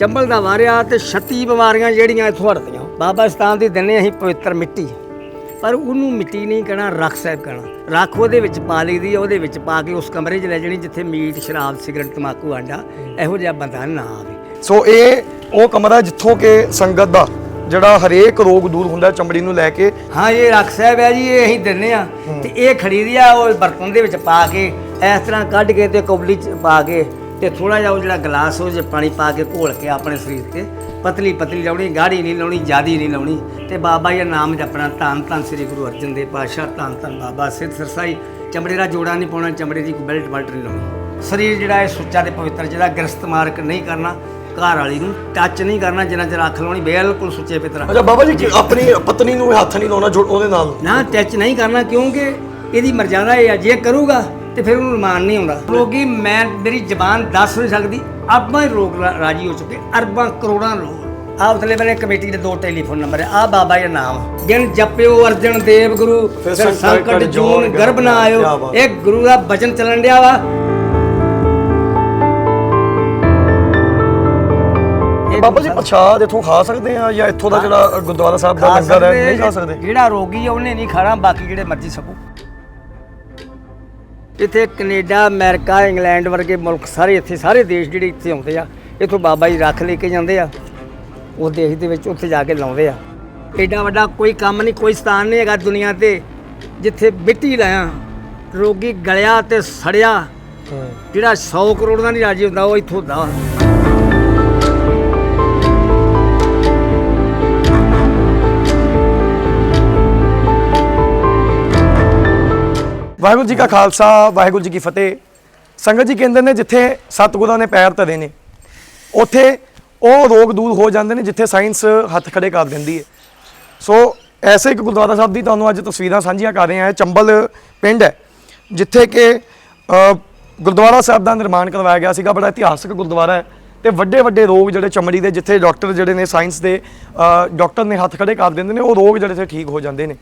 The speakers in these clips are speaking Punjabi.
ਚੰਬਲ ਦਾ ਵਾਰਿਆ ਤੇ 36 ਬਿਮਾਰੀਆਂ ਜਿਹੜੀਆਂ ਇੱਥੋਂ ਹਟਦੀਆਂ। ਬਾਬਾ ਸਤਾਨ ਦੀ ਦਿੰਨੇ ਅਸੀਂ ਪਵਿੱਤਰ ਮਿੱਟੀ। ਪਰ ਉਹਨੂੰ ਮਿੱਟੀ ਨਹੀਂ ਕਹਿਣਾ ਰੱਖ ਸਾਹਿਬ ਕਹਿਣਾ। ਰੱਖ ਉਹਦੇ ਵਿੱਚ ਪਾ ਲਈਦੀ ਆ, ਉਹਦੇ ਵਿੱਚ ਪਾ ਕੇ ਉਸ ਕਮਰੇ 'ਚ ਲੈ ਜਾਣੀ ਜਿੱਥੇ ਮੀਟ ਸ਼ਰਾਬ ਸਿਗਰਟ ਤਮਾਕੂ ਆਂਡਾ ਇਹੋ ਜਿਹਾ ਬੰਦਾ ਨਾ ਆਵੇ। ਸੋ ਇਹ ਉਹ ਕਮਰਾ ਜਿੱਥੋਂ ਕਿ ਸੰਗਤ ਦਾ ਜਿਹੜਾ ਹਰੇਕ ਰੋਗ ਦੂਰ ਹੁੰਦਾ ਚਮੜੀ ਨੂੰ ਲੈ ਕੇ। ਹਾਂ ਇਹ ਰੱਖ ਸਾਹਿਬ ਹੈ ਜੀ ਇਹ ਅਸੀਂ ਦਿੰਨੇ ਆ। ਤੇ ਇਹ ਖਰੀਦੀ ਆ ਉਹ ਬਰਤਨ ਦੇ ਵਿੱਚ ਪਾ ਕੇ ਇਸ ਤਰ੍ਹਾਂ ਕੱਢ ਕੇ ਤੇ ਕੌਲੀ 'ਚ ਪਾ ਕੇ ਤੇ ਥੋੜਾ ਜਿਹਾ ਉਹ ਜਿਹੜਾ ਗਲਾਸ ਉਹ 'ਚ ਪਾਣੀ ਪਾ ਕੇ ਘੋਲ ਕੇ ਆਪਣੇ ਸਰੀਰ ਤੇ ਪਤਲੀ ਪਤਲੀ ਲਾਉਣੀ ਗਾੜੀ ਨਹੀਂ ਲਾਉਣੀ ਜਿਆਦੀ ਨਹੀਂ ਲਾਉਣੀ ਤੇ ਬਾਬਾ ਜੀ ਦਾ ਨਾਮ ਜਪਣਾ ਧੰਨ ਧੰਨ ਸ੍ਰੀ ਗੁਰੂ ਅਰਜਨ ਦੇਵ ਪਾਤਸ਼ਾਹ ਧੰਨ ਧੰਨ ਬਾਬਾ ਸਿੱਧ ਸਰਸਾਈ। ਚਮੜੇ ਦਾ ਜੋੜਾ ਨਹੀਂ ਪਾਉਣਾ ਚਮੜੇ ਦੀ ਕੋਈ ਬੈਲਟ ਬਲਟ ਨਹੀਂ ਲਾਉਣੀ। ਸਰੀਰ ਜਿਹੜਾ ਹੈ ਸੁੱਚਾ ਤੇ ਪਵਿੱਤਰ ਜਿਹੜਾ ਗ੍ਰਸਤ ਮਾਰਕ ਨਹੀਂ ਕਰਨਾ ਘਰ ਵਾਲੀ ਨੂੰ ਟੱਚ ਨਹੀਂ ਕਰਨਾ ਜਿੰਨਾ ਚਿਰ ਅੱਖ ਲਾਉਣੀ ਬਿਲਕੁਲ ਸੁੱਚੇ ਪਿਤਰਾ ਅੱਛਾ ਬਾਬਾ ਜੀ ਆਪਣੀ ਪਤਨੀ ਨੂੰ ਹੱਥ ਨਹੀਂ ਲਾਉਣਾ ਜੋ ਉਹਦੇ ਨਾਲ? ਨਾ ਟੱਚ ਨਹੀਂ ਕਰਨਾ ਕਿਉਂਕਿ ਇਹਦੀ ਮਰਜ਼ਾਦਾ ਇਹ ਆ ਜੇ ਕਰੂਗਾ ਤੇ ਫਿਰ ਉਹਨੂੰ ਮਾਨ ਨਹੀਂ ਆਉਂਦਾ। ਲੋਕੀ ਮੈਂ ਮੇਰੀ ਜ਼ਬਾਨ ਦੱਸ ਨਹੀਂ ਸਕਦੀ। ਆਪਾਂ ਹੀ ਲੋਕ ਰਾ- ਰਾਜੀ ਹੋ ਚੁੱਕੇ ਅਰਬਾਂ ਕਰੋੜਾਂ ਲੋਕ। ਆ ਉਤਲੇ ਬਨੇ ਕਮੇਟੀ ਦੇ ਦੋ ਟੈਲੀਫੋਨ ਨੰਬਰ ਆ ਬਾਬਾ ਜੀ ਦਾ ਨਾਮ ਜਿਨ ਜਪਿਓ ਅਰਜਨ ਦੇਵ ਗੁਰੂ ਫਿਰ ਸੰਕਟ ਜੂਨ ਗਰਭ ਨਾ ਆਇਓ। ਇਹ ਗੁਰੂ ਦਾ ਬਚਨ ਚੱਲਣ ਡਿਆ ਵਾ। ਬਾਬਾ ਜੀ ਪ੍ਰਸ਼ਾਦ ਇੱਥੋਂ ਖਾ ਸਕਦੇ ਆ ਜਾਂ ਇੱਥੋਂ ਦਾ ਜਿਹੜਾ ਗੁਰਦੁਆਰਾ ਸਾਹਿਬ ਦਾ ਲੰਗਰ ਹੈ ਨਹੀਂ ਖਾ ਸਕਦੇ? ਜਿਹੜਾ ਰੋਗੀ ਆ ਉਹਨੇ ਨਹੀਂ ਖਾਣਾ ਬਾਕੀ ਜਿਹੜੇ ਮਰਜ਼ੀ ਸਕੂ। ਇੱਥੇ ਕੈਨੇਡਾ ਅਮਰੀਕਾ ਇੰਗਲੈਂਡ ਵਰਗੇ ਮੁਲਕ ਸਾਰੇ ਇੱਥੇ ਸਾਰੇ ਦੇਸ਼ ਜਿਹੜੇ ਇੱਥੇ ਆਉਂਦੇ ਆ ਇੱਥੋਂ ਬਾਬਾ ਜੀ ਰੱਖ ਲੈ ਕੇ ਜਾਂਦੇ ਆ ਉਹ ਦੇਸ਼ ਦੇ ਵਿੱਚ ਉੱਥੇ ਜਾ ਕੇ ਲਾਉਂਦੇ ਆ। ਐਡਾ ਵੱਡਾ ਕੋਈ ਕੰਮ ਨਹੀਂ ਕੋਈ ਸਥਾਨ ਨਹੀਂ ਹੈਗਾ ਦੁਨੀਆ ਤੇ ਜਿੱਥੇ ਮਿੱਟੀ ਲਾਇਆ ਰੋਗੀ ਗਲਿਆ ਤੇ ਸੜਿਆ ਜਿਹੜਾ 100 ਕਰੋੜ ਦਾ ਨਹੀਂ ਰਾਜੀ ਹੁੰਦਾ ਉਹ ਇੱਥੋਂ ਹੁੰਦਾ ਵਾਹਿਗੁਰੂ ਜੀ ਕਾ ਖਾਲਸਾ ਵਾਹਿਗੁਰੂ ਜੀ ਕੀ ਫਤਿਹ। ਸੰਗਤ ਜੀ ਕਹਿੰਦੇ ਨੇ ਜਿੱਥੇ ਸਤਿਗੁਰਾਂ ਨੇ ਪੈਰ ਧਰੇ ਨੇ ਉੱਥੇ ਉਹ ਰੋਗ ਦੂਰ ਹੋ ਜਾਂਦੇ ਨੇ ਜਿੱਥੇ ਸਾਇੰਸ ਹੱਥ ਖੜੇ ਕਰ ਦਿੰਦੀ ਹੈ। ਸੋ ਐਸੇ ਇੱਕ ਗੁਰਦੁਆਰਾ ਸਾਹਿਬ ਦੀ ਤੁਹਾਨੂੰ ਅੱਜ ਤਸਵੀਰਾਂ ਸਾਂਝੀਆਂ ਕਰ ਰਹੇ ਹਾਂ। ਚੰਬਲ ਪਿੰਡ ਹੈ ਜਿੱਥੇ ਕਿ ਗੁਰਦੁਆਰਾ ਸਾਹਿਬ ਦਾ ਨਿਰਮਾਣ ਕਰਵਾਇਆ ਗਿਆ ਸੀਗਾ। ਬੜਾ ਇਤਿਹਾਸਕ ਗੁਰਦੁਆਰਾ ਹੈ ਤੇ ਵੱਡੇ ਵੱਡੇ ਰੋਗ ਜਿਹੜੇ ਚਮੜੀ ਦੇ ਜਿੱਥੇ ਡਾਕਟਰ ਜਿਹੜੇ ਨੇ ਸਾਇੰਸ ਦੇ ਅ, ਡਾਕਟਰ ਨੇ ਹੱਥ ਖੜੇ ਕਰ ਦਿੰਦੇ ਨੇ ਉਹ ਰੋਗ ਜਿਹੜੇ ਇੱਥੇ ਠੀਕ ਹੋ ਜਾਂਦੇ ਨੇ।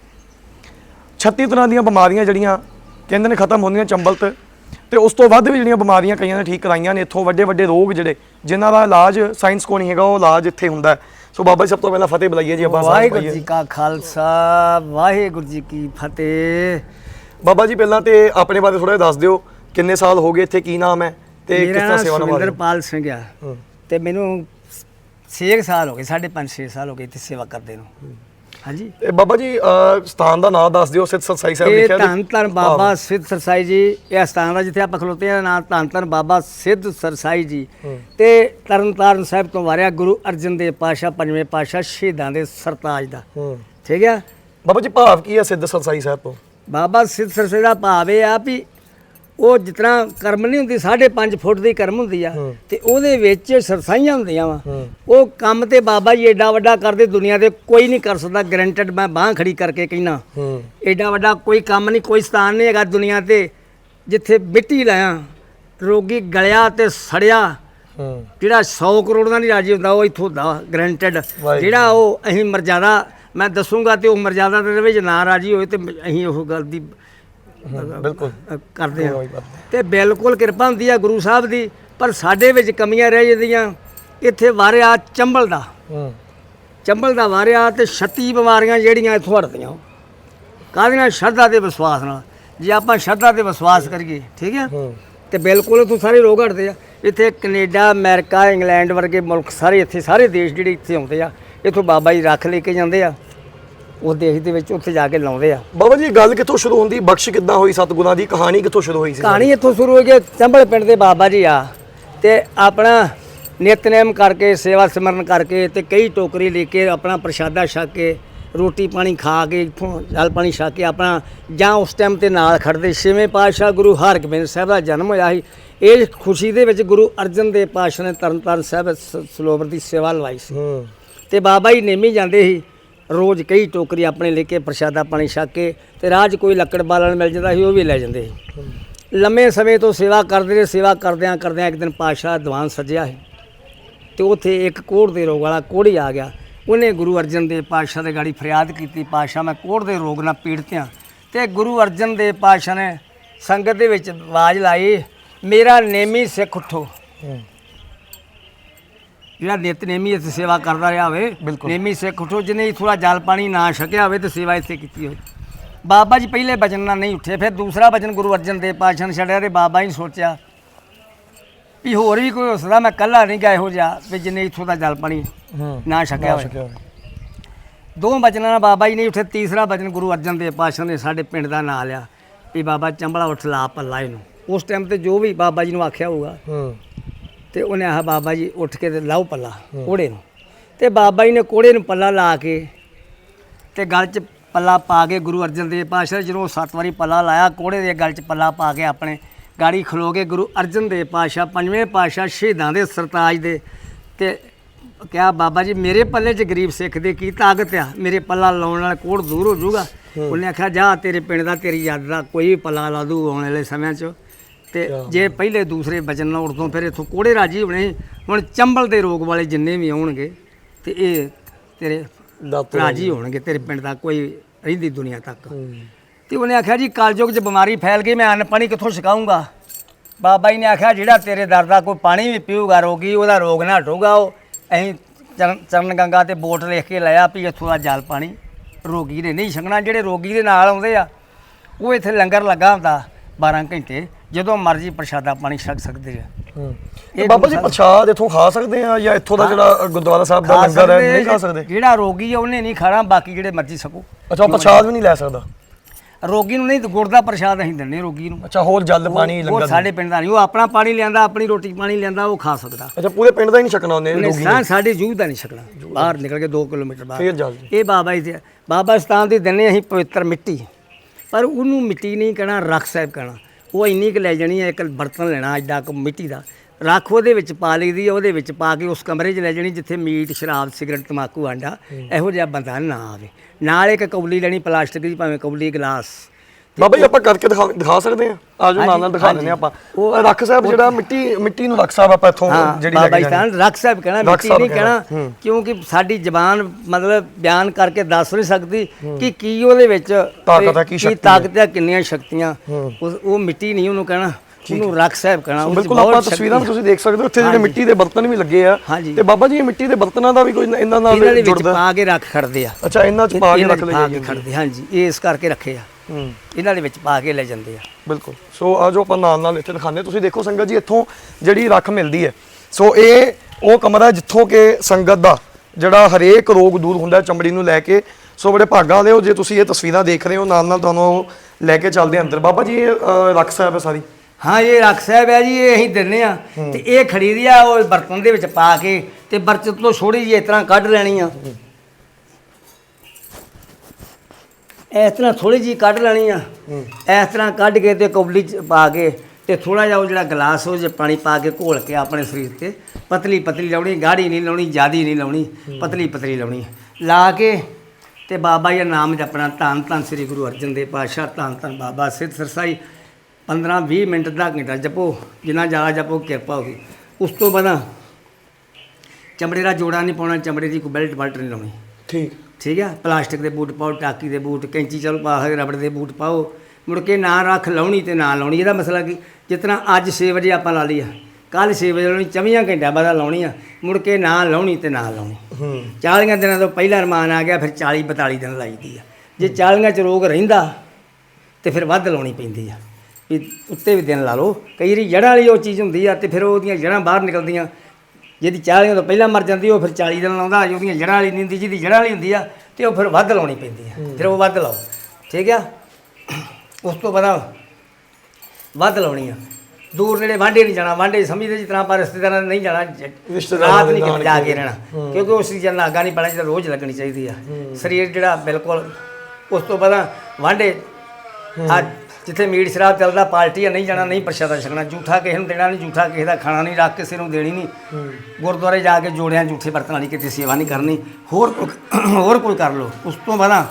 36 ਤਰ੍ਹਾਂ ਦੀਆਂ ਬਿਮਾਰੀਆਂ ਜਿਹੜੀਆਂ ਕਹਿੰਦੇ ਨੇ ਖਤਮ ਹੁੰਦੀਆਂ ਚੰਬਲ ਤੇ ਤੇ ਉਸ ਤੋਂ ਵੱਧ ਵੀ ਜਿਹੜੀਆਂ ਬਿਮਾਰੀਆਂ ਕਈਆਂ ਨੇ ਠੀਕ ਕਰਾਈਆਂ ਨੇ ਇੱਥੋਂ ਵੱਡੇ ਵੱਡੇ ਰੋਗ ਜਿਹੜੇ ਜਿਨ੍ਹਾਂ ਦਾ ਇਲਾਜ ਸਾਇੰਸ ਕੋ ਨਹੀਂ ਹੈਗਾ ਉਹ ਇਲਾਜ ਇੱਥੇ ਹੁੰਦਾ। ਸੋ ਬਾਬਾ ਜੀ ਸਭ ਤੋਂ ਪਹਿਲਾਂ ਫਤਿਹ ਬੁਲਾਈਏ ਜੀ ਸਾਹਿਬ ਵਾਹਿਗੁਰੂ। ਜੀ ਕਾ ਖਾਲਸਾ ਵਾਹਿਗੁਰੂ ਜੀ ਕੀ ਫਤਿਹ ਬਾਬਾ ਜੀ ਪਹਿਲਾਂ ਤੇ ਆਪਣੇ ਬਾਰੇ ਥੋੜਾ ਜਿਹਾ ਦੱਸ ਦਿਓ ਕਿੰਨੇ ਸਾਲ ਹੋ ਗਏ ਇੱਥੇ ਕੀ ਨਾਮ ਹੈ ਤੇ ਕਿਸ ਤਰ੍ਹਾਂ ਸੇਵਾ ਨਿਭਾ ਰਹੇ? ਸੁਰਿੰਦਰਪਾਲ ਸਿੰਘ ਆ। ਤੇ ਮੈਨੂੰ 6 ਸਾਲ ਹੋ ਗਏ 5.5 6 ਸਾਲ ਹੋ ਗਏ ਇੱਥੇ ਸੇਵਾ ਕਰਦੇ ਨੂੰ ਹਾਂਜੀ। ਤੇ ਬਾਬਾ ਜੀ ਅਹ, ਸਥਾਨ ਦਾ ਨਾਮ ਦੱਸ ਦਿਓ ਸਿੱਧ ਸਤਸਾਈ ਸਾਹਿਬ ਇਹ ਲਿਖਿਆ ਤੇ- ਧੰਨ ਧੰਨ ਬਾਬਾ ਸਿੱਧ ਸਰਸਾਈ ਜੀ ਇਹ ਸਥਾਨ ਦਾ ਜਿੱਥੇ ਆਪਾਂ ਖਲੋਤੇ ਆ ਨਾਮ ਧੰਨ ਧੰਨ ਬਾਬਾ ਸਿੱਧ ਸਰਸਾਈ ਜੀ। ਤੇ ਤਰਨਤਾਰਨ ਸਾਹਿਬ ਤੋਂ ਵਾਰਿਆ ਗੁਰੂ ਅਰਜਨ ਦੇਵ ਪਾਸ਼ਾ ਪੰਜਵੇਂ ਪਾਸ਼ਾ ਸ਼ਹੀਦਾਂ ਦੇ ਸਰਤਾਜ ਦਾ। ਹੂੰ। ਠੀਕ ਆ? ਬਾਬਾ ਜੀ ਭਾਵ ਕੀ ਹੈ ਸਿੱਧ ਸਤਸਾਈ ਸਾਹਿਬ ਤੋਂ? ਬਾਬਾ ਸਿੱਧ ਸਰਸੇ ਦਾ ਭਾਵ ਇਹ ਆ ਵੀ ਉਹ ਜਿਤਨਾ ਕਰਮ ਨਹੀਂ ਹੁੰਦੀ 5.5 ਫੁੱਟ ਦੀ ਕਰਮ ਹੁੰਦੀ ਆ ਤੇ ਉਹਦੇ ਵਿੱਚ ਸਰਸਾਈਆਂ ਹੁੰਦੀਆਂ ਵਾ। ਉਹ ਕੰਮ ਤੇ ਬਾਬਾ ਜੀ ਏਡਾ ਵੱਡਾ ਕਰਦੇ ਦੁਨੀਆ ਦੇ ਕੋਈ ਨਹੀਂ ਕਰ ਸਕਦਾ। ਗਰੰਟਡ ਮੈਂ ਬਾਹ ਖੜੀ ਕਰਕੇ ਕਹਿਣਾ ਏਡਾ ਵੱਡਾ ਕੋਈ ਕੰਮ ਨਹੀਂ ਕੋਈ ਸਥਾਨ ਨਹੀਂ ਹੈਗਾ ਦੁਨੀਆ ਤੇ ਜਿੱਥੇ ਮਿੱਟੀ ਲਾਇਆ ਰੋਗੀ ਗਲਿਆ ਤੇ ਸੜਿਆ। ਜਿਹੜਾ 100 ਕਰੋੜ ਦਾ ਨਹੀਂ ਰਾਜੀ ਹੁੰਦਾ ਉਹ ਇੱਥੋਂ ਹੁੰਦਾ ਗਰੰਟਡ। ਜਿਹੜਾ ਉਹ ਅਸੀਂ ਮਰਜ਼ਾਦਾ ਮੈਂ ਦੱਸੂਗਾ ਤੇ ਉਹ ਮਰਜ਼ਾਦਾ ਦੇ ਵਿੱਚ ਨਾ ਰਾਜੀ ਹੋਏ ਤੇ ਅਸੀਂ ਉਹ ਗੱਲ ਦੀ ਬਿਲਕੁਲ। ਕਰਦੇ ਬਾਤ ਤੇ ਬਿਲਕੁਲ ਕਿਰਪਾ ਹੁੰਦੀ ਆ ਗੁਰੂ ਸਾਹਿਬ ਦੀ ਪਰ ਸਾਡੇ ਵਿੱਚ ਕਮੀਆਂ ਰਹਿ ਜਾਂਦੀਆਂ। ਇੱਥੇ ਵਾਰਿਆ ਚੰਬਲ ਦਾ। ਚੰਬਲ ਦਾ ਵਾਰਿਆ ਤੇ 36 ਬਿਮਾਰੀਆਂ ਜਿਹੜੀਆਂ ਇੱਥੋਂ ਹਟਦੀਆਂ। ਕਾਹਦੇ ਨਾਲ ਸ਼ਰਧਾ ਤੇ ਵਿਸ਼ਵਾਸ ਨਾਲ। ਜੇ ਆਪਾਂ ਸ਼ਰਧਾ ਤੇ ਵਿਸ਼ਵਾਸ ਕਰੀਏ ਠੀਕ ਹੈ। ਤੇ ਬਿਲਕੁਲ ਇੱਥੋਂ ਸਾਰੇ ਰੋਗ ਹਟਦੇ ਆ। ਇੱਥੇ ਕੈਨੇਡਾ ਅਮਰੀਕਾ ਇੰਗਲੈਂਡ ਵਰਗੇ ਮੁਲਕ ਸਾਰੇ ਇੱਥੇ ਸਾਰੇ ਦੇਸ਼ ਜਿਹੜੇ ਇੱਥੇ ਆਉਂਦੇ ਆ ਇੱਥੋਂ ਬਾਬਾ ਜੀ ਰੱਖ ਲੈ ਕੇ ਜਾਂਦੇ ਆ। ਉਹ ਦੇਸ਼ ਦੇ ਵਿੱਚ ਉੱਥੇ ਜਾ ਕੇ ਲਾਉਂਦੇ ਆ। ਬਾਬਾ ਜੀ ਗੱਲ ਕਿੱਥੋਂ ਸ਼ੁਰੂ ਹੁੰਦੀ? ਬਖਸ਼ ਕਿੱਦਾਂ ਹੋਈ? ਸਤਗੁਰਾਂ ਦੀ ਕਹਾਣੀ ਕਿੱਥੋਂ ਸ਼ੁਰੂ ਹੋਈ ਸੀ? ਕਹਾਣੀ ਇੱਥੋਂ ਸ਼ੁਰੂ ਹੋਈ ਕਿ ਚੰਬਲ ਪਿੰਡ ਦੇ ਬਾਬਾ ਜੀ ਆ ਤੇ ਆਪਣਾ ਨਿਤਨੇਮ ਕਰਕੇ ਸੇਵਾ ਸਿਮਰਨ ਕਰਕੇ ਤੇ ਕਈ ਟੋਕਰੀ ਲੈ ਕੇ ਆਪਣਾ ਪ੍ਰਸ਼ਾਦਾ ਛਕ ਕੇ ਰੋਟੀ ਪਾਣੀ ਖਾ ਕੇ ਇੱਥੋਂ ਜਲ ਪਾਣੀ ਛਕ ਕੇ ਆਪਣਾ ਜਾਂ ਉਸ ਟਾਈਮ ਤੇ ਨਾਲ ਖੜਦੇ ਛੇਵੇਂ ਪਾਤਸ਼ਾਹ ਗੁਰੂ ਹਰਗੋਬਿੰਦ ਸਾਹਿਬ ਦਾ ਜਨਮ ਹੋਇਆ ਸੀ। ਇਹ ਖੁਸ਼ੀ ਦੇ ਵਿੱਚ ਗੁਰੂ ਅਰਜਨ ਦੇਵ ਪਾਤਸ਼ਾਹ ਨੇ ਤਰਨਤਾਰਨ ਸਾਹਿਬ ਸ- ਸਰੋਵਰ ਦੀ ਸੇਵਾ ਲਵਾਈ ਸੀ। ਤੇ ਬਾਬਾ ਜੀ ਨੇਮੀ ਜਾਂਦੇ ਸੀ। ਰੋਜ਼ ਕਈ ਟੋਕਰੀ ਆਪਣੇ ਲੈ ਕੇ, ਪ੍ਰਸ਼ਾਦਾ ਪਾਣੀ ਛਕ ਕੇ ਤੇ ਰਾਹ 'ਚ ਕੋਈ ਲੱਕੜ ਬਾਲਣ ਮਿਲ ਜਾਂਦਾ ਸੀ, ਉਹ ਵੀ ਲੈ ਜਾਂਦੇ ਸੀ। ਲੰਮੇ ਸਮੇਂ ਤੋਂ ਸੇਵਾ ਕਰਦੇ ਰਹੇ, ਸੇਵਾ ਕਰਦਿਆਂ ਕਰਦਿਆਂ ਇੱਕ ਦਿਨ ਪਾਤਸ਼ਾਹ ਦੀਵਾਨ ਸੱਜਿਆ ਸੀ। ਤੇ ਉੱਥੇ ਇੱਕ ਕੋੜ ਦੇ ਰੋਗ ਵਾਲਾ ਕੋੜੀ ਆ ਗਿਆ। ਉਹਨੇ ਗੁਰੂ ਅਰਜਨ ਦੇਵ ਪਾਤਸ਼ਾਹ ਦੇ ਗਾੜੀ ਫਰਿਆਦ ਕੀਤੀ, ਪਾਤਸ਼ਾਹ ਮੈਂ ਕੋੜ ਦੇ ਰੋਗ ਨਾਲ ਪੀੜਤ ਹਾਂ। ਤੇ ਗੁਰੂ ਅਰਜਨ ਦੇਵ ਪਾਤਸ਼ਾਹ ਨੇ ਸੰਗਤ ਦੇ ਵਿੱਚ ਆਵਾਜ਼ ਲਾਈ, ਮੇਰਾ ਨੇਮੀ ਸਿੱਖ ਉਠੋ। ਜਿਹੜਾ ਨਿਤਨੇਮੀ ਇੱਥੇ ਸੇਵਾ ਕਰਦਾ ਰਿਹਾ ਹੋਵੇ ਬਿਲਕੁਲ। ਨੇਮੀ ਸਿੱਖ ਉਠੋ ਜਿਹਨੇ ਥੋੜਾ ਜਲ ਪਾਣੀ ਨਾ ਛਕਿਆ ਹੋਵੇ ਤੇ ਸੇਵਾ ਇੱਥੇ ਕੀਤੀ ਹੋਵੇ। ਬਾਬਾ ਜੀ ਪਹਿਲੇ ਬਚਨ ਨਾਲ ਨਹੀਂ ਉੱਠੇ ਫਿਰ ਦੂਸਰਾ ਬਚਨ ਗੁਰੂ ਅਰਜਨ ਦੇਵ ਪਾਤਸ਼ਾਹ ਨੇ ਛੱਡਿਆ ਤੇ ਬਾਬਾ ਜੀ ਨੇ ਸੋਚਿਆ ਵੀ ਹੋਰ ਵੀ ਕੋਈ ਹੋ ਸਕਦਾ ਮੈਂ ਕੱਲਾ ਨਹੀਂ ਗਿਆ ਇਹੋ ਜਿਹਾ ਵੀ ਜਿਹਨੇ ਇੱਥੋਂ ਦਾ ਜਲ ਪਾਣੀ ਹੂੰ ਨਾ ਛਕਿਆ ਹੋਵੇ। ਦੋ ਬਚਨਾਂ ਨਾਲ ਬਾਬਾ ਜੀ ਨੇ ਉੱਥੇ ਤੀਸਰਾ ਬਚਨ ਗੁਰੂ ਅਰਜਨ ਦੇਵ ਪਾਤਸ਼ਾਹ ਨੇ ਸਾਡੇ ਪਿੰਡ ਦਾ ਨਾਂ ਲਿਆ ਵੀ ਬਾਬਾ ਚੰਬਲਾ ਉੱਠ ਲਾ ਪੱਲਾ ਇਹਨੂੰ। ਉਸ ਟਾਈਮ ਤੇ ਜੋ ਵੀ ਬਾਬਾ ਜੀ ਨੂੰ ਆਖਿਆ ਹੋਊਗਾ ਹੂੰ। ਤੇ ਉਹਨੇ ਆਹ ਬਾਬਾ ਜੀ ਉੱਠ ਕੇ ਤੇ ਲਾਓ ਪੱਲਾ ਕੋੜੇ ਨੂੰ। ਤੇ ਬਾਬਾ ਜੀ ਨੇ ਕੋੜੇ ਨੂੰ ਪੱਲਾ ਲਾ ਕੇ ਤੇ ਗਲ 'ਚ ਪੱਲਾ ਪਾ ਕੇ ਗੁਰੂ ਅਰਜਨ ਦੇਵ ਪਾਤਸ਼ਾਹ ਨੇ ਜਦੋਂ ਸੱਤ ਵਾਰੀ ਪੱਲਾ ਲਾਇਆ ਕੋੜੇ ਦੇ ਗਲ 'ਚ ਪੱਲਾ ਪਾ ਕੇ ਆਪਣੇ ਗਾੜੀ ਖਲੋ ਕੇ ਗੁਰੂ ਅਰਜਨ ਦੇਵ ਪਾਤਸ਼ਾਹ ਪੰਜਵੇਂ ਪਾਤਸ਼ਾਹ ਸ਼ਹੀਦਾਂ ਦੇ ਸਰਤਾਜ ਦੇ ਤੇ ਕਿਹਾ ਬਾਬਾ ਜੀ ਮੇਰੇ ਪੱਲੇ 'ਚ ਗਰੀਬ ਸਿੱਖ ਦੇ ਕੀ ਤਾਕਤ ਆ? ਮੇਰੇ ਪੱਲਾ ਲਾਉਣ ਨਾਲ ਕੋੜ ਦੂਰ ਹੋ ਜਾਊਗਾ। ਉਹਨੇ ਆਖਿਆ ਜਾ ਤੇਰੇ ਪਿੰਡ ਦਾ ਤੇਰੀ ਯਾਦ ਦਾ ਕੋਈ ਵੀ ਪੱਲਾ ਲਾ ਦੂ ਆਉਣ ਵਾਲੇ ਸਮਿਆਂ 'ਚ। ਤੇ ਜੇ ਪਹਿਲੇ ਦੂਸਰੇ ਬਚਨ ਨਾਲ ਉਰਦੋਂ ਫਿਰ ਇਥੋਂ ਕੋੜੇ ਰਾਜੀ ਹੋਣੇ ਹੁਣ ਚੰਬਲ ਦੇ ਰੋਗ ਵਾਲੇ ਜਿੰਨੇ ਵੀ ਆਉਣਗੇ ਤੇ ਇਹ ਤੇਰੇ ਰਾਜੀ ਹੋਣਗੇ ਤੇਰੇ ਪਿੰਡ ਦਾ ਕੋਈ ਰਹਿੰਦੀ ਦੁਨੀਆ ਤੱਕ। ਤੇ ਉਹਨੇ ਆਖਿਆ ਜੀ ਕਲਯੁਗ 'ਚ ਬਿਮਾਰੀ ਫੈਲ ਗਈ ਮੈਂ ਅੰਨ ਪਾਣੀ ਕਿੱਥੋਂ ਛਕਾਉਂਗਾ ਬਾਬਾ ਜੀ ਨੇ ਆਖਿਆ ਜਿਹੜਾ ਤੇਰੇ ਦਰ ਦਾ ਕੋਈ ਪਾਣੀ ਵੀ ਪੀਊਗਾ ਰੋਗੀ ਉਹਦਾ ਰੋਗ ਨਾ ਹਟੂਗਾ ਉਹ ਅਸੀਂ ਚਰਨ ਚਰਨ ਗੰਗਾ ਤੇ ਬੋਟ ਲਿਖ ਕੇ ਲਿਆ ਵੀ ਇੱਥੋਂ ਦਾ ਜਲ ਪਾਣੀ ਰੋਗੀ ਨੇ ਨਹੀਂ ਛਕਣਾ ਜਿਹੜੇ ਰੋਗੀ ਦੇ ਨਾਲ ਆਉਂਦੇ ਆ ਉਹ ਇੱਥੇ ਲੰਗਰ ਲੱਗਾ ਹੁੰਦਾ 12 ਘੰਟੇ। ਜਦੋਂ ਮਰਜ਼ੀ ਪ੍ਰਸ਼ਾਦਾ ਪਾਣੀ ਛਕ ਸਕਦੇ ਆ। ਹੂੰ। ਇਹ ਬਾਬਾ ਜੀ ਪ੍ਰਸ਼ਾਦ ਇੱਥੋਂ ਖਾ ਸਕਦੇ ਆ ਜਾਂ ਇੱਥੋਂ ਦਾ ਜਿਹੜਾ ਗੁਰਦੁਆਰਾ ਸਾਹਿਬ ਦਾ ਲੰਗਰ ਹੈ ਨਹੀਂ ਖਾ ਸਕਦੇ? ਜਿਹੜਾ ਰੋਗੀ ਆ ਉਹਨੇ ਨਹੀਂ ਖਾਣਾ ਬਾਕੀ ਜਿਹੜੇ ਮਰਜ਼ੀ ਸਕੋ। ਅੱਛਾ ਉਹ ਪ੍ਰਸ਼ਾਦ ਵੀ ਨਹੀਂ ਲੈ ਸਕਦਾ? ਰੋਗੀ ਨੂੰ ਨਹੀਂ ਗੁੜ ਦਾ ਪ੍ਰਸ਼ਾਦ ਅਸੀਂ ਦਿੰਦੇ ਰੋਗੀ ਨੂੰ। ਅੱਛਾ ਹੋਰ ਜਲ ਪਾਣੀ ਉਹ ਲੰਗਰ ਸਾਡੇ ਪਿੰਡ ਦਾ ਨਹੀਂ ਉਹ ਆਪਣਾ ਪਾਣੀ ਲਿਆਂਦਾ ਆਪਣੀ ਰੋਟੀ ਪਾਣੀ ਲਿਆਂਦਾ ਉਹ ਖਾ ਸਕਦਾ। ਅੱਛਾ ਪੂਰੇ ਪਿੰਡ ਦਾ ਹੀ ਨਹੀਂ ਛਕਣਾ ਉਹਨੇ ਰੋਗੀ ਸਾਂ ਸਾਡੇ ਜੂਹ ਦਾ ਨਹੀਂ ਛਕਣਾ। ਬਾਹਰ ਨਿਕਲ ਕੇ 2 ਕਿਲੋਮੀਟਰ ਬਾਹਰ। ਇਹ ਬਾਬਾ ਜੀ ਬਾਬਾ ਸਤਾਨ ਦੀ ਦਿੰਨੇ ਅਸੀਂ ਪਵਿੱਤਰ ਮਿੱਟੀ। ਪਰ ਉਹਨੂੰ ਮਿੱਟੀ ਨਹੀਂ ਕਹਿਣਾ ਰੱਖ ਸਾਹਿਬ ਕਹਿਣਾ। ਉਹ ਇੰਨੀ ਕੁ ਲੈ ਜਾਣੀ ਹੈ ਇੱਕ ਬਰਤਨ ਲੈਣਾ ਐਡਾ ਕੁ ਮਿੱਟੀ ਦਾ। ਰੱਖ ਉਹਦੇ ਵਿੱਚ ਪਾ ਲਈਦੀ ਹੈ ਉਹਦੇ ਵਿੱਚ ਪਾ ਕੇ ਉਸ ਕਮਰੇ 'ਚ ਲੈ ਜਾਣੀ ਜਿੱਥੇ ਮੀਟ, ਸ਼ਰਾਬ, ਸਿਗਰਟ ਤਮਾਕੂ ਆਂਡਾ ਇਹੋ ਜਿਹਾ ਬੰਦਾ ਨਾ ਆਵੇ। ਨਾਲ ਇੱਕ ਕੌਲੀ ਲੈਣੀ ਪਲਾਸਟਿਕ ਦੀ, ਭਾਵੇਂ ਕੌਲੀ, ਗਲਾਸ। ਬਾਬਾ ਜੀ ਆਪਾਂ ਕਰਕੇ ਦਿਖਾ ਦਿਖਾ ਸਕਦੇ ਆ ਆਜੋ ਨਾਲ ਨਾਲ ਦਿਖਾ ਦਿੰਦੇ ਆਪਾਂ। ਉਹ ਰੱਖ ਸਾਹਿਬ ਜਿਹੜਾ ਮਿੱਟੀ ਮਿੱਟੀ ਨੂੰ ਰੱਖ ਸਾਹਿਬ ਆਪਾਂ ਇੱਥੋਂ ਜਿਹੜੀ ਬਾਬਾ ਕੇ ਜੀ ਤਾਂ ਰੱਖ ਸਾਹਿਬ ਕਹਿਣਾ ਮਿੱਟੀ ਨਹੀਂ ਕਹਿਣਾ, ਕਿਉਂਕਿ ਸਾਡੀ ਜ਼ਬਾਨ ਮਤਲਬ ਬਿਆਨ ਕਰਕੇ ਦੱਸ ਨਹੀਂ ਸਕਦੀ ਕਿ ਕੀ ਉਹਦੇ ਵਿੱਚ ਤਾਕਤ ਹੈ, ਕੀ ਸ਼ਕਤੀ ਹੈ। ਤਾਕਤ ਹੈ ਕਿੰਨੀਆਂ ਸ਼ਕਤੀਆਂ। ਉਹ ਮਿੱਟੀ ਨਹੀਂ ਉਹਨੂੰ ਕਹਿਣਾ ਉਹਨੂੰ ਰੱਖ ਸਾਹਿਬ ਕਹਿਣਾ। ਬਿਲਕੁਲ ਆਪਾਂ ਤਸਵੀਰਾਂ ਤੁਸੀਂ ਦੇਖ ਸਕਦੇ ਹੋ ਇੱਥੇ ਜਿਹੜੇ ਮਿੱਟੀ ਦੇ ਬਰਤਨ ਵੀ ਲੱਗੇ ਆ। ਤੇ ਬਾਬਾ ਜੀ ਇਹ ਮਿੱਟੀ ਦੇ ਬਰਤਨਾਂ ਦਾ ਵੀ ਕੋਈ ਇਹਨਾਂ ਨਾਲ ਇਹਨਾਂ ਦੇ ਵਿੱਚ ਜੁੜਦਾ। ਪਾ ਕੇ ਰੱਖ ਖੜਦੇ ਆ। ਅੱਛਾ ਇਹਨਾਂ ਚ ਪਾ ਕੇ ਰੱਖ ਕੇ ਖੜਦੇ ਹਾਂਜੀ ਇਹ ਇਸ ਕਰਕੇ ਰੱਖੇ ਆ। ਇਹਨਾਂ ਦੇ ਵਿੱਚ ਪਾ ਕੇ ਲੈ ਜਾਂਦੇ ਆ। ਬਿਲਕੁਲ। ਸੋ ਆਜੋ ਆਪਾਂ ਨਾਲ ਨਾਲ ਇੱਥੇ ਦਿਖਾਉਂਦੇ। ਤੁਸੀਂ ਦੇਖੋ ਸੰਗਤ ਜੀ ਇੱਥੋਂ ਜਿਹੜੀ ਰੱਖ ਮਿਲਦੀ ਹੈ। ਸੋ ਇਹ ਉਹ ਕਮਰਾ ਜਿੱਥੋਂ ਕਿ ਸੰਗਤ ਦਾ ਜਿਹੜਾ ਹਰੇਕ ਰੋਗ ਦੂਰ ਹੁੰਦਾ ਚਮੜੀ ਨੂੰ ਲੈ ਕੇ। ਸੋ ਬੜੇ ਭਾਗਾਂ ਵਾਲੇ ਹੋ ਜੇ ਤੁਸੀਂ ਇਹ ਤਸਵੀਰਾਂ ਦੇਖ ਰਹੇ ਹੋ ਨਾਲ ਨਾਲ ਤੁਹਾਨੂੰ ਉਹ ਲੈ ਕੇ ਚੱਲਦੇ ਅੰਦਰ। ਬਾਬਾ ਜੀ ਇਹ ਰੱਖ ਸਾਹਿਬ ਹੈ ਸਾਰੀ। ਹਾਂ ਇਹ ਰੱਖ ਸਾਹਿਬ ਹੈ ਜੀ ਇਹ ਅਸੀਂ ਦਿੰਨੇ ਆ ਤੇ ਇਹ ਖੜੀ ਦੀ ਆ ਉਹ ਬਰਤਨ ਦੇ ਵਿੱਚ ਪਾ ਕੇ ਤੇ ਬਰਤਨ ਤੋਂ ਥੋੜੀ ਜਿਹੀ ਇਸ ਤਰ੍ਹਾਂ ਕੱਢ ਲੈਣੀ ਆ। ਇਸ ਤਰ੍ਹਾਂ ਥੋੜੀ ਜਿਹੀ ਕੱਢ ਲੈਣੀ ਆ। ਇਸ ਤਰ੍ਹਾਂ ਕੱਢ ਕੇ ਤੇ ਕੌਲੀ ਚ ਪਾ ਕੇ ਤੇ ਥੋੜਾ ਜਿਹਾ ਉਹ ਜਿਹੜਾ ਗਲਾਸ ਉਹ ਜੇ ਪਾਣੀ ਪਾ ਕੇ ਘੋਲ ਕੇ ਆਪਣੇ ਸਰੀਰ ਤੇ ਪਤਲੀ ਪਤਲੀ ਲਾਉਣੀ ਗਾੜੀ ਨਹੀਂ ਲਾਉਣੀ ਜਿਆਦੀ ਨਹੀਂ ਲਾਉਣੀ ਪਤਲੀ ਪਤਲੀ ਲਾਉਣੀ। ਲਾ ਕੇ ਤੇ ਬਾਬਾ ਜੀ ਦਾ ਨਾਮ ਜਪਣਾ ਧੰਨ ਧੰਨ ਸ੍ਰੀ ਗੁਰੂ ਅਰਜਨ ਦੇਵ ਪਾਤਸ਼ਾਹ ਧੰਨ ਧੰਨ ਬਾਬਾ ਸਿੱਧ ਸਰਸਾਈ। 15 20 ਮਿੰਟ ਦਾ ਘੰਟਾ ਜਪੋ ਜਿੰਨਾ ਜ਼ਿਆਦਾ ਜਪੋ ਕਿਰਪਾ ਹੋਗੀ ਉਸ ਤੋਂ ਬਾਅਦ ਚਮੜੇ ਦਾ ਜੋੜਾ ਨਹੀਂ ਪਾਉਣਾ ਚਮੜੇ ਦੀ ਕੋਈ ਬੈਲਟ ਬਲਟ ਨਹੀਂ ਲਾਉਣੀ। ਠੀਕ। ਠੀਕ ਹੈ ਪਲਾਸਟਿਕ ਦੇ ਬੂਟ ਪਾਓ ਟਾਕੀ ਦੇ ਬੂਟ ਕੈਂਚੀ ਚਲ ਪਾ ਕੇ ਰਬੜ ਦੇ ਬੂਟ ਪਾਓ। ਮੁੜ ਕੇ ਨਾ ਰੱਖ ਲਾਉਣੀ ਤੇ ਨਾ ਲਾਉਣੀ ਇਹਦਾ ਮਸਲਾ ਕੀ? ਤਰ੍ਹਾਂ ਅੱਜ 6 ਵਜੇ ਆਪਾਂ ਲਾ ਲਈ ਆ ਕੱਲ 6 ਵਜੇ ਲਾਉਣੀ 24 ਘੰਟਿਆਂ ਬਾਅਦ ਲਾਉਣੀ ਆ। ਮੁੜ ਕੇ ਨਾ ਲਾਉਣੀ ਤੇ ਨਾ ਲਾਉਣੀ। ਹੂੰ। 40 ਦਿਨਾਂ ਤੋਂ ਪਹਿਲਾਂ ਰਮਾਨ ਆ ਗਿਆ ਫਿਰ 40 42 ਦਿਨ ਲਾਈਦੀ ਆ। ਜੇ 40 ਚ ਰੋਗ ਰਹਿੰਦਾ ਤੇ ਫਿਰ ਵੱਧ ਲਾਉਣੀ ਪੈਂਦੀ ਆ। ਵੀ ਉੱਤੇ ਵੀ ਦਿਨ ਲਾ ਲਓ। ਕਈ ਵਾਰੀ ਜੜ੍ਹਾਂ ਵਾਲੀ ਉਹ ਚੀਜ਼ ਹੁੰਦੀ ਆ ਤੇ ਫਿਰ ਉਹਦੀਆਂ ਜੜ੍ਹਾਂ ਬਾਹਰ ਨਿਕਲਦੀਆਂ। ਜਿਹਦੀ 40 ਤੋਂ ਪਹਿਲਾਂ ਮਰ ਜਾਂਦੀ ਉਹ ਫਿਰ 40 ਦਿਨ ਲਾਉਂਦਾ ਜੇ ਉਹਦੀਆਂ ਜੜ੍ਹਾਂ ਵਾਲੀ ਨਹੀਂ ਹੁੰਦੀ ਜਿਹਦੀ ਜੜ੍ਹਾਂ ਵਾਲੀ ਹੁੰਦੀ ਆ ਤੇ ਉਹ ਫਿਰ ਵੱਧ ਲਾਉਣੀ ਪੈਂਦੀ ਆ। ਫਿਰ ਉਹ ਵੱਧ ਲਾਓ। ਠੀਕ ਆ? ਉਸ ਤੋਂ ਬਾਅਦ ਵੱਧ ਲਾਉਣੀ ਆ। ਦੂਰ ਨੇੜੇ ਵਾਂਡੇ ਨਹੀਂ ਜਾਣਾ ਵਾਂਡੇ ਸਮਝਦੇ ਜਿਸ ਤਰ੍ਹਾਂ ਆਪਾਂ ਰਿਸ਼ਤੇਦਾਰਾਂ ਦੇ ਨਹੀਂ ਜਾਣਾ ਰਾਤ ਨਹੀਂ ਨਾਲ ਕਿਤੇ ਜਾ ਕੇ ਰਹਿਣਾ। ਕਿਉਂਕਿ ਉਸ ਚੀਜ਼ਾਂ ਨਾਲ ਆਗਾ ਨਹੀਂ ਪੈਣਾ ਜਿਹੜਾ ਰੋਜ਼ ਲੱਗਣੀ ਚਾਹੀਦੀ ਆ। ਸਰੀਰ ਜਿਹੜਾ ਬਿਲਕੁਲ ਉਸ ਤੋਂ ਬਾਅਦ ਵਾਂਡੇ ਆ ਜਿੱਥੇ ਮੀਟ ਸ਼ਰਾਬ ਚੱਲਦਾ ਪਾਰਟੀ ਆ ਨਹੀਂ ਜਾਣਾ ਨਹੀਂ ਪ੍ਰਸ਼ਾਦਾ ਛਕਣਾ। ਝੂਠਾ ਕਿਸੇ ਨੂੰ ਦੇਣਾ ਨਹੀਂ ਝੂਠਾ ਕਿਸੇ ਦਾ ਖਾਣਾ ਨਹੀਂ ਰੱਖ ਕਿਸੇ ਨੂੰ ਦੇਣੀ ਨਹੀਂ। ਗੁਰਦੁਆਰੇ ਜਾ ਕੇ ਜੋੜਿਆਂ ਝੂਠੇ ਬਰਤਨ ਵਾਲੀ ਕਿਤੇ ਸੇਵਾ ਨਹੀਂ ਕਰਨੀ। ਹੋਰ ਹੋਰ ਕੋਈ ਕਰ ਲਓ। ਉਸ ਤੋਂ ਬਾਅਦ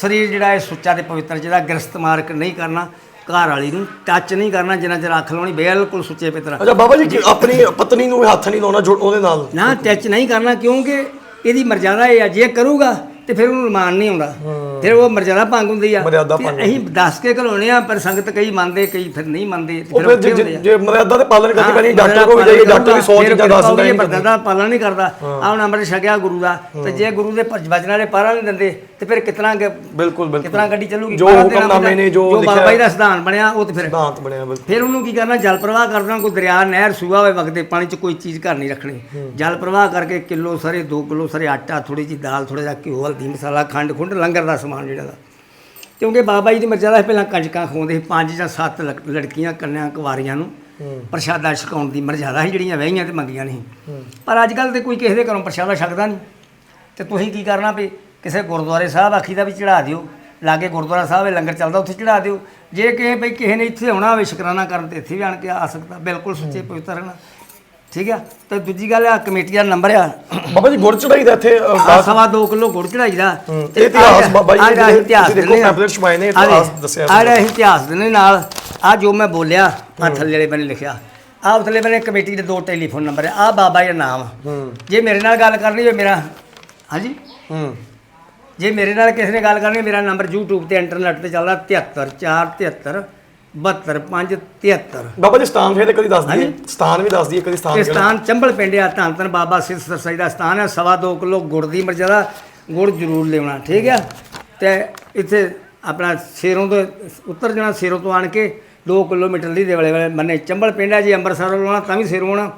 ਸਰੀਰ ਜਿਹੜਾ ਹੈ ਸੁੱਚਾ ਤੇ ਪਵਿੱਤਰ ਜਿਹਦਾ ਗ੍ਰਸਤ ਮਾਰਕ ਨਹੀਂ ਕਰਨਾ ਘਰ ਵਾਲੀ ਨੂੰ ਟੱਚ ਨਹੀਂ ਕਰਨਾ ਜਿੰਨਾ ਚਿਰ ਅੱਖ ਲਾਉਣੀ ਬਿਲਕੁਲ ਸੁੱਚੇ ਪਿੱਤਰ ਅੱਛਾ ਬਾਬਾ ਜੀ ਆਪਣੀ ਪਤਨੀ ਨੂੰ ਹੱਥ ਨਹੀਂ ਲਾਉਣਾ ਉਹਦੇ ਨਾਲ। ਨਾ ਟੱਚ ਨਹੀਂ ਕਰਨਾ ਕਿਉਂਕਿ ਇਹਦੀ ਮਰਜ਼ਾਦਾ ਇਹ ਆ ਜੇ ਕਰੂਗਾ ਤੇ ਫਿਰ ਉਹਨੂੰ ਰਮਾਨ ਨਹੀਂ ਆਉਂਦਾ। ਫਿਰ ਉਹ ਮਰਜ਼ਾਦਾ ਭੰਗ ਹੁੰਦੀ ਆ। ਮਰਿਆਦਾ ਭੰਗ ਅਸੀਂ ਦੱਸ ਕੇ ਘਲਾਉਣੇ ਆ ਪਰ ਸੰਗਤ ਕਈ ਮੰਨਦੇ ਕਈ ਫਿਰ ਨਹੀਂ ਮੰਨਦੇ ਤੇ ਉਹ ਫਿਰ ਔਖੇ ਜੇ- ਹੁੰਦੇ ਆ। ਜੇ ਮਰਿਆਦਾ ਦੇ ਪਾਲਣ ਕਰਨੀ ਪੈਣੀ ਹਾਂ, ਡਾਕਟਰ ਕੋਲ ਵੀ ਜਾਈਏ ਡਾਕਟਰ ਵੀ 100 ਫਿਰ ਚੀਜ਼ਾਂ ਦੱਸ ਦਿੰਦਾ ਦਾ ਪਾਲਣ ਨਹੀਂ ਕਰਦਾ। ਆ ਹੁਣ ਅੰਮ੍ਰਿਤ ਛਕਿਆ ਗੁਰੂ ਦਾ ਤੇ ਜੇ ਗੁਰੂ ਦੇ ਵਚਨਾਂ ਵਾਲੇ ਪਾਰਾ ਨਹੀਂ ਦਿੰਦੇ ਤੇ ਫਿਰ ਕਿਤਨਾ ਬਿਲਕੁਲ ਬਿਲਕੁਲ। ਕਿਤਨਾ ਗੱਡੀ ਚੱਲੂਗੀ? ਜੋ ਹੁਕਮਨਾਮੇ। ਨੇ ਜੋ ਲਿਖਿਆ ਬਾਬਾ ਜੀ ਦਾ ਸਿਧਾਂਤ ਬਣਿਆ ਉਹ ਤੇ ਫਿਰ ਸਿਧਾਂਤ ਬਣਿਆ ਬਿਲਕੁਲ। ਫਿਰ ਉਹਨੂੰ ਕੀ ਕਰਨਾ ਜਲ ਪ੍ਰਵਾਹ ਕਰਨਾ ਕੋਈ ਦਰਿਆ ਨਹਿਰ ਸੂਆ ਹੋਵੇ ਵਗਦੇ ਪਾਣੀ 'ਚ ਕੋਈ ਚੀਜ਼ ਘਰ ਨਹੀਂ ਰੱਖਣੀ। ਜਲ ਪ੍ਰਵਾਹ ਕਰਕੇ ਕਿਲੋ ਸਰੇ 2 ਕਿਲੋ ਸਰੇ ਆਟਾ ਥੋੜੀ ਜਿਹੀ ਦਾਲ ਥੋੜਾ ਜਿਹਾ ਘਿਓ ਹਲਦੀ ਮਸਾਲਾ ਖੰਡ ਖੁੰਡ ਲੰਗਰ ਦਾ ਸਮਾਨ। ਜਿਹੜਾ ਦਾ। ਕਿਉਂਕਿ ਬਾਬਾ ਜੀ ਦੀ ਮਰਜ਼ਾਦਾ ਸੀ ਪਹਿਲਾਂ ਕੰਜਕਾਂ ਖਵਾਉਂਦੇ ਸੀ ਪੰਜ ਜਾਂ ਸੱਤ ਲੜ- ਲੜਕੀਆਂ ਕੰਨਿਆਂ ਕੁਵਾਰੀਆਂ ਨੂੰ ਪ੍ਰਸ਼ਾਦਾ ਛਕਾਉਣ ਦੀ ਮਰਜ਼ਾਦਾ ਸੀ ਜਿਹੜੀਆਂ ਵਹੀਆਂ ਤੇ ਮੰਗੀਆਂ ਨਹੀਂ। ਪਰ ਅੱਜ ਕੱਲ ਤੇ ਕੋਈ ਕਿਸੇ ਦੇ ਘਰੋਂ ਪ੍ਰਸ਼ਾਦਾ ਛਕਦਾ ਨਹੀਂ। ਤੇ ਤੁਸੀਂ ਕੀ ਕਰਨਾ ਵੀ ਕਿਸੇ ਗੁਰਦੁਆਰੇ ਸਾਹਿਬ ਆਖੀ ਦਾ ਵੀ ਚੜਾ ਦਿਓ ਲਾਗੇ ਗੁਰਦੁਆਰਾ ਸਾਹਿਬ ਹੈ ਲੰਗਰ ਚੱਲਦਾ ਉੱਥੇ ਚੜਾ ਦਿਓ। ਜੇ ਕਿਸੇ ਬਈ ਕਿਸੇ ਨੇ ਇੱਥੇ ਆਉਣਾ ਹੋਵੇ ਸ਼ੁਕਰਾਨਾ ਕਰਨ ਤੇ ਇੱਥੇ ਵੀ ਆਣ ਕੇ ਆ ਸਕਦਾ। ਬਿਲਕੁਲ ਸੁੱਚੇ ਪਵਿੱਤਰ ਰਹਿਣਾ। ਠੀਕ ਆ? ਤੇ ਦੂਜੀ ਗੱਲ ਆ ਕਮੇਟੀ ਦਾ ਨੰਬਰ ਆ। ਬਾਬਾ ਜੀ ਗੁੜ ਚੜਾਈ ਦਾ ਇੱਥੇ ਅ, ਆਹ ਸਵਾ 2 ਕਿਲੋ ਗੁੜ ਚੜਾਈਦਾ ਇਹ ਇਤਿਹਾਸ ਬਾਬਾ ਜੀ ਦੇ ਜਿਹੜੇ ਇਤਿਹਾਸ ਤੁਸੀਂ ਦੇਖੋ ਦਿੰਦੇ ਆ। ਛਪਾਏ ਨੇ, ਆਹ ਇਤਿਹਾਸ ਦੇਖ, ਦੱਸਿਆ ਆਹ ਜਿਹੜਾ ਇਤਿਹਾਸ ਦੇ ਨਾਲ ਆ ਜੋ ਮੈਂ ਬੋਲਿਆ ਆ ਥੱਲੇ ਵਾਲੇ ਬੰਨੇ ਲਿਖਿਆ। ਆ ਥੱਲੇ ਬੰਨੇ ਕਮੇਟੀ ਦੇ ਦੋ ਟੈਲੀਫੋਨ ਨੰਬਰ ਆ। ਆਹ ਬਾਬਾ ਜੀ ਦਾ ਨਾਮ। ਆ। ਜੇ ਮੇਰੇ ਨਾਲ ਗੱਲ ਕਰਨੀ ਹੋਵੇ ਮੇਰਾ ਹਾਂਜੀ? ਹੂੰ। ਜੇ ਮੇਰੇ ਨਾਲ ਕਿਸੇ ਨੇ ਗੱਲ ਕਰਨੀ ਮੇਰਾ ਨੰਬਰ YouTube ਤੇ ਇੰਟਰਨੈਟ ਤੇ ਚੱਲਦਾ 73473 72573 ਬਾਬਾ ਜੀ ਸਥਾਨ ਫੇਰ ਕਦੀ ਦੱਸ ਦਈਏ? ਸਥਾਨ ਵੀ ਦੱਸ ਦਈਏ ਕਦੀ ਸਥਾਨ ਇਹ ਕਿਹੜਾ? ਸਥਾਨ ਚੰਬਲ ਪਿੰਡ ਆ ਧੰਨ ਧੰਨ ਬਾਬਾ ਸਿੱਧ ਸਰਸਾਈ ਦਾ ਸਥਾਨ ਹੈ ਸਵਾ ਦੋ ਕਿਲੋ ਗੁੜ ਦੀ ਮਰਜ਼ਾ ਗੁੜ ਜ਼ਰੂਰ ਲਿਆਉਣਾ ਠੀਕ ਆ? ਤੇ ਇੱਥੇ ਆਪਣਾ ਸੇਰੋਂ ਤੋਂ ਉੱਤਰ ਜਾਣਾ ਸੇਰੋਂ ਤੋਂ ਆਣ ਕੇ 2 ਕਿਲੋਮੀਟਰ ਲਈ ਦੇ ਵਾਲੇ ਵਾਲੇ ਬੰਨੇ। ਚੰਬਲ ਪਿੰਡ ਆ ਜੀ ਅੰਮ੍ਰਿਤਸਰ ਲਾਉਣਾ ਤਾਂ ਵੀ ਸੇਰੋਂ ਆਉਣਾ।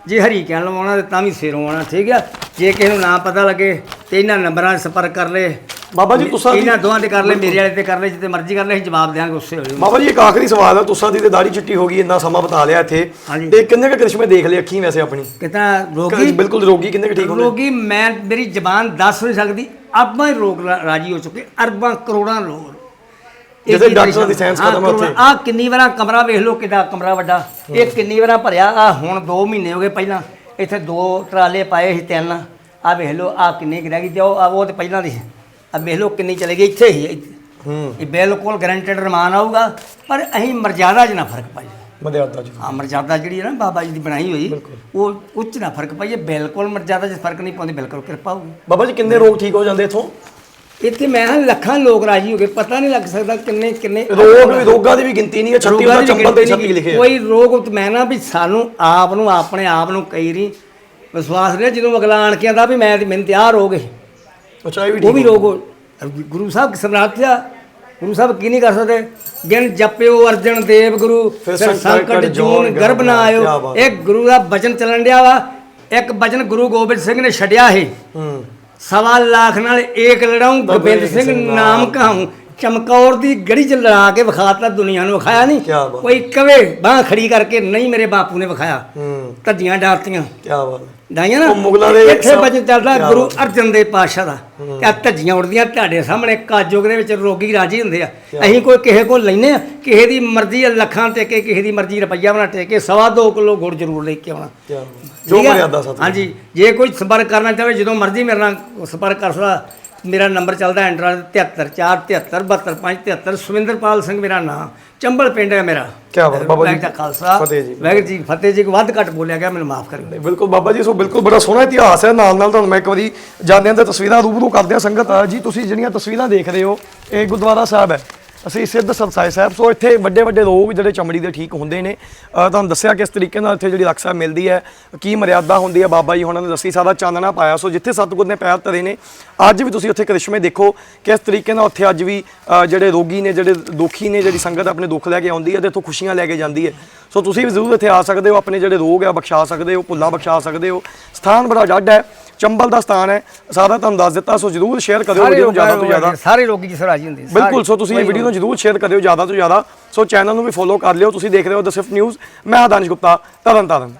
ਜੇ ਹਰੀਕਿਆਂ ਲਵਾਉਣਾ ਤੇ ਤਾਂ ਵੀ ਸੇਰੋਂ ਆਉਣਾ ਠੀਕ ਆ? ਜੇ ਕਿਸੇ ਨੂੰ ਨਾ ਪਤਾ ਲੱਗੇ ਤੇ ਇਹਨਾਂ ਨੰਬਰਾਂ 'ਤੇ ਸੰਪਰਕ ਕਰ ਲੈ ਬਾਬਾ ਜੀ ਤੁਸਾਂ ਦੀ ਇਹਨਾਂ ਦੋਵਾਂ ਤੇ ਕਰ ਲੈ ਮੇਰੇ ਵਾਲੇ ਤੇ ਕਰ ਲੈ ਜਿੱਤੇ ਮਰਜ਼ੀ ਕਰ ਲੈ ਅਸੀਂ ਜਵਾਬ ਦਿਆਂਗੇ ਉਸੇ ਵੇਲੇ। ਬਾਬਾ ਜੀ ਇੱਕ ਆਖਰੀ ਸਵਾਲ ਹੈ ਤੁਸਾਂ ਦੀ ਤੇ ਦਾੜੀ ਚਿੱਟੀ ਹੋ ਗਈ ਇੰਨਾ ਸਮਾਂ ਬਤਾ ਲਿਆ ਇੱਥੇ। ਹਾਂਜੀ। ਤੇ ਕਿੰਨੇ ਕੁ ਕ੍ਰਿਸ਼ਮੇ ਦੇਖ ਲਏ ਅੱਖੀਂ ਵੈਸੇ ਆਪਣੀ? ਕਿਤਨਾ ਰੋਗੀ? ਬਿਲਕੁਲ ਰੋਗੀ ਕਿੰਨੇ ਕੁ ਠੀਕ ਹੁੰਦੇ ਲੋਕੀ ਮੈਂ ਮੇਰੀ ਜ਼ਬਾਨ ਦੱਸ ਨਹੀਂ ਸਕਦੀ ਅਰਬਾਂ ਹੀ ਲੋਕ ਰਾ- ਰਾਜੀ ਹੋ ਚੁੱਕੇ ਅਰਬਾਂ ਕਰੋੜਾਂ ਲੋਕ। ਜਿੱਥੇ ਡਾਕਟਰਾਂ ਦੀ ਸੈਂਸ ਖਤਮ ਹੈ ਉੱਥੇ। ਆ ਕਿੰਨੀ ਵਾਰਾਂ ਕਮਰਾ ਵੇਖ ਲਓ ਕਿੱਡਾ ਕਮਰਾ ਵੱਡਾ। ਇਹ ਕਿੰਨੀ ਵਾਰਾਂ ਭਰਿਆ ਆ ਹੁਣ 2 ਮਹੀਨੇ ਹੋ ਗਏ ਪਹਿਲਾਂ। ਇੱਥੇ ਦੋ ਟਰਾਲੇ ਪਾਏ ਸੀ ਤਿੰਨ ਆ ਵੇਖ ਲਓ ਆ ਕਿੰਨੀ ਕੁ ਰਹਿ ਗਈ ਤੇ ਉਹ ਆਹ ਉਹ ਤੇ ਪਹਿਲਾਂ ਦੀ ਆ ਵੇਖ ਲਓ ਕਿੰਨੀ ਚਲੇ ਗਈ ਇੱਥੇ ਹੀ ਇੱਥੇ। ਹੂੰ ਇਹ ਬਿਲਕੁਲ ਗਰੰਟਡ ਰਮਾਨ ਆਊਗਾ ਪਰ ਅਸੀਂ ਮਰਜ਼ਾਦਾ 'ਚ ਨਾ ਫ਼ਰਕ ਪਾਈਏ ਮਰਿਆਦਾ ਜੀ ਆ ਮਰਜ਼ਾਦਾ ਜਿਹੜੀ ਹੈ ਨਾ ਬਾਬਾ ਜੀ ਦੀ ਬਣਾਈ ਹੋਈ ਉਹ ਉੱਚ ਨਾ ਫ਼ਰਕ ਪਾਈਏ ਬਿਲਕੁਲ ਮਰਜ਼ਾਦਾ 'ਚ ਫ਼ਰਕ ਨਹੀਂ ਪਾਉਂਦੀ ਬਿਲਕੁਲ ਕਿਰਪਾ ਹੋਊਗੀ ਬਾਬਾ ਜੀ ਕਿੰਨੇ ਰੋਗ ਠੀਕ ਹੋ ਜਾਂਦੇ ਇੱਥੋਂ ਇੱਥੇ ਮੈਂ ਕਿਹਾ ਲੱਖਾਂ ਲੋਕ ਰਾਜੀ ਹੋ ਗਏ ਪਤਾ ਨਹੀਂ ਲੱਗ ਸਕਦਾ ਕਿੰਨੇ ਕਿੰਨੇ ਰੋਗ ਵੀ ਰੋਗਾਂ ਦੀ ਵੀ ਗਿਣਤੀ ਨਹੀਂ ਹੈ 36 ਰੋਗਾਂ ਦੀ ਚੰਬਲ ਤੇ ਗਿਣਤੀ 36 ਲਿਖੇ ਆ ਕੋਈ ਰੋਗ ਮੈਂ ਨਾ ਵੀ ਸਾਨੂੰ ਆਪ ਨੂੰ ਆਪਣੇ ਆਪ ਨੂੰ ਕਈ ਰੀ ਵਿਸ਼ਵਾਸ ਰਿਹਾ ਜਦੋਂ ਅਗਲਾ ਆਣ ਕੇ ਆਂਦਾ ਵੀ ਮੈਂ ਤੇ ਮੈਨੂੰ ਤੇ ਆਹ ਰੋਗ ਹੈ ਅੱਛਾ ਇਹ ਵੀ ਉਹ ਵੀ ਹੋ- ਗੁਰੂ ਸਾਹਿਬ ਸਮਰਾਟ ਆ ਗੁਰੂ ਸਾਹਿਬ ਕੀ ਨਹੀਂ ਕਰ ਸਕਦੇ? ਗਿਣ ਜਪਿਓ ਅਰਜਨ ਦੇਵ ਗੁਰੂ ਫਿਰ ਫਿਰ ਸੰਕਟ ਸੰਕਟ ਜੋਨ ਜੂਨ ਗਰਭ ਨਾ ਕਿਆ ਆਇਓ। ਬਾਤ। ਇਹ ਗੁਰੂ ਦਾ ਬਚਨ ਚੱਲਣ ਡਿਆ ਵਾ। ਇੱਕ ਬਚਨ ਗੁਰੂ ਗੋਬਿੰਦ ਸਿੰਘ ਨੇ ਛੱਡਿਆ ਹੈ ਹੂੰ। ਸਵਾ ਲੱਖ ਨਾਲ ਏਕ ਲੜਾਉਂ ਗੋਬਿੰਦ ਸਿੰਘ ਨਾਮ ਕਹਾਉਂ ਚਮਕੌਰ ਦੀ ਗੜੀ ਚ ਲੜਾ ਕੇ ਵਿਖਾਤਾ ਦੁਨੀਆ ਨੂੰ ਵਿਖਾਇਆ ਨਹੀਂ? ਕਿਆ ਬਾਤ। ਕੋਈ ਕਵੇ ਬਾਹ ਖੜੀ ਕਰਕੇ ਨਹੀਂ ਮੇਰੇ ਬਾਪੂ ਨੇ ਵਿਖਾਇਆ। ਹੂੰ। ਧੱਜੀਆਂ ਡਾਰਤੀਆਂ ਕੀ ਬਾਤ ਹੈ। ਡਾਈਆਂ ਨਾ? ਉਹ ਮੁਗਲਾਂ ਦੇ ਇੱਥੇ ਸਭ- ਬਚਨ ਚੱਲਦਾ ਕਿਆ ਗੁਰੂ ਅਰਜਨ ਦੇਵ ਪਾਤਸ਼ਾਹ ਦਾ। ਤੇ ਆਹ ਧੱਜੀਆਂ ਉੜਦੀਆਂ ਤੁਹਾਡੇ ਸਾਹਮਣੇ ਕਾਜੋਗ ਦੇ ਵਿੱਚ ਰੋਗੀ ਰਾਜੀ ਹੁੰਦੇ ਆ। ਅਸੀਂ ਕੋਈ ਕਿਸੇ ਕੋਲ ਲੈਨੇ ਆ ਕਿਸੇ ਦੀ ਮਰਜ਼ੀ ਆ ਲੱਖਾਂ ਤੇ ਕੇ ਕਿਸੇ ਦੀ ਮਰਜ਼ੀ ਰੁਪਈਆ ਬਣਾ ਟੇਕੇ ਸਵਾ ਦੋ ਕਿਲੋ ਗੁੜ ਜ਼ਰੂਰ ਲੈ ਕੇ ਆਉਣਾ। ਕੀ ਬਾਤ। ਜੋ ਠੀਕ ਆ? ਮਰਿਆਦਾ ਸਤ ਹਾਂਜੀ ਜੇ ਕੋਈ ਸੰਪਰਕ ਕਰਨਾ ਚਾਹੇ ਜਦੋਂ ਮਰਜ਼ੀ ਮੇਰੇ ਨਾਲ ਸੰਪਰਕ ਕਰ ਸਕਦਾ। ਮੇਰਾ ਨੰਬਰ ਚੱਲਦਾ ਐਂਡਰੋਇਡ 7347357573 ਸੁਵਿੰਦਰਪਾਲ ਸਿੰਘ ਮੇਰਾ ਨਾਮ ਚੰਬਲ ਪਿੰਡ ਹੈ ਮੇਰਾ। ਕਿਆ ਬਾਤ, ਬਾਬਾ ਜੀ। ਦਾ ਖਾਲਸਾ। ਫਤਿਹ ਜੀ। ਵਾਹਿਗੁਰੂ ਜੀ ਕੀ ਫਤਿਹ ਜੀ ਕੋ ਵੱਧ ਘੱਟ ਬੋਲਿਆ ਗਿਆ ਮੈਨੂੰ ਮਾਫ ਕਰਿਓ। ਬਿਲਕੁਲ ਬਾਬਾ ਜੀ ਸੋ ਬਿਲਕੁਲ ਬੜਾ ਸੋਹਣਾ ਇਤਿਹਾਸ ਹੈ। ਨਾਲ ਨਾਲ ਤੁਹਾਨੂੰ ਮੈਂ ਇੱਕ ਵਾਰੀ ਜਾਂਦਿਆਂ ਤੇ ਤਸਵੀਰਾਂ ਰੂਬਰੂ ਕਰਦੇ ਹਾਂ। ਸੰਗਤ ਆ ਜੀ ਤੁਸੀਂ ਜਿਹੜੀਆਂ ਤਸਵੀਰਾਂ ਦੇਖ ਰਹੇ ਹੋ ਇਹ ਗੁਰਦੁਆਰਾ ਸਾਹਿਬ ਹੈ। ਅਸੀਂ ਸਿੱਧ ਸਰਸਾਈ ਸਾਹਿਬ ਸੋ ਇੱਥੇ ਵੱਡੇ ਵੱਡੇ ਰੋਗ ਜਿਹੜੇ ਚਮੜੀ ਦੇ ਠੀਕ ਹੁੰਦੇ ਨੇ ਅ, ਤੁਹਾਨੂੰ ਦੱਸਿਆ ਕਿਸ ਤਰੀਕੇ ਨਾਲ ਇੱਥੇ ਜਿਹੜੀ ਰਕਸ਼ਾ ਮਿਲਦੀ ਹੈ ਕੀ ਮਰਿਆਦਾ ਹੁੰਦੀ ਹੈ ਬਾਬਾ ਜੀ ਉਹਨਾਂ ਨੇ ਦੱਸੀ ਸਾਰਾ ਚਾਨਣਾ ਪਾਇਆ। ਸੋ ਜਿੱਥੇ ਸਤਿਗੁਰ ਨੇ ਪੈਰ ਧਰੇ ਨੇ ਅੱਜ ਵੀ ਤੁਸੀਂ ਉੱਥੇ ਕਰਿਸ਼ਮੇ ਦੇਖੋ ਕਿਸ ਤਰੀਕੇ ਨਾਲ ਉੱਥੇ ਅੱਜ ਵੀ ਅ, ਜਿਹੜੇ ਰੋਗੀ ਨੇ ਜਿਹੜੇ ਦੁਖੀ ਨੇ ਜਿਹੜੀ ਸੰਗਤ ਆਪਣੇ ਦੁੱਖ ਲੈ ਕੇ ਆਉਂਦੀ ਹੈ ਤੇ ਇੱਥੋਂ ਖੁਸ਼ੀਆਂ ਲੈ ਕੇ ਜਾਂਦੀ ਹੈ। ਸੋ ਤੁਸੀਂ ਵੀ ਜ਼ਰੂਰ ਇੱਥੇ ਆ ਸਕਦੇ ਹੋ ਆਪਣੇ ਜਿਹੜੇ ਰੋਗ ਆ ਬਖਸ਼ਾ ਸਕਦੇ ਹੋ ਭੁੱਲਾਂ ਬਖਸ਼ਾ ਸਕਦੇ ਹੋ। ਸਥਾਨ ਬੜਾ ਜੱਡ ਹੈ। ਚੰਬਲ ਦਾ ਸਥਾਨ ਹੈ। ਸਾਰਾ ਤੁਹਾਨੂੰ ਦੱਸ ਦਿੱਤਾ ਸੋ ਜ਼ਰੂਰ ਸ਼ੇਅਰ ਕਰਿਓ ਵੀਡੀਓ ਨੂੰ ਜ਼ਿਆਦਾ ਤੋਂ ਜ਼ਿਆਦਾ। ਸਾਰੇ ਲੋਕੀ ਜਿਸ ਰਾਜੀ ਹੁੰਦੇ ਬਿਲਕੁਲ ਸੋ ਤੁਸੀਂ ਇਹ ਵੀਡੀਓ ਨੂੰ ਜਰੂਰ ਸ਼ੇਅਰ ਕਰਿਓ ਜ਼ਿਆਦਾ ਤੋਂ ਜ਼ਿਆਦਾ। ਸੋ ਚੈਨਲ ਨੂੰ ਵੀ ਫੋਲੋ ਕਰ ਲਿਓ ਤੁਸੀਂ ਦੇਖ ਰਹੇ ਹੋ ਦ ਸਿਫਟ ਨਿਊਜ਼ ਮੈਂ ਹਾਂ ਦਾਨਿਸ਼ ਗੁਪਤਾ ਤਰਨ ਤਾਰਨ।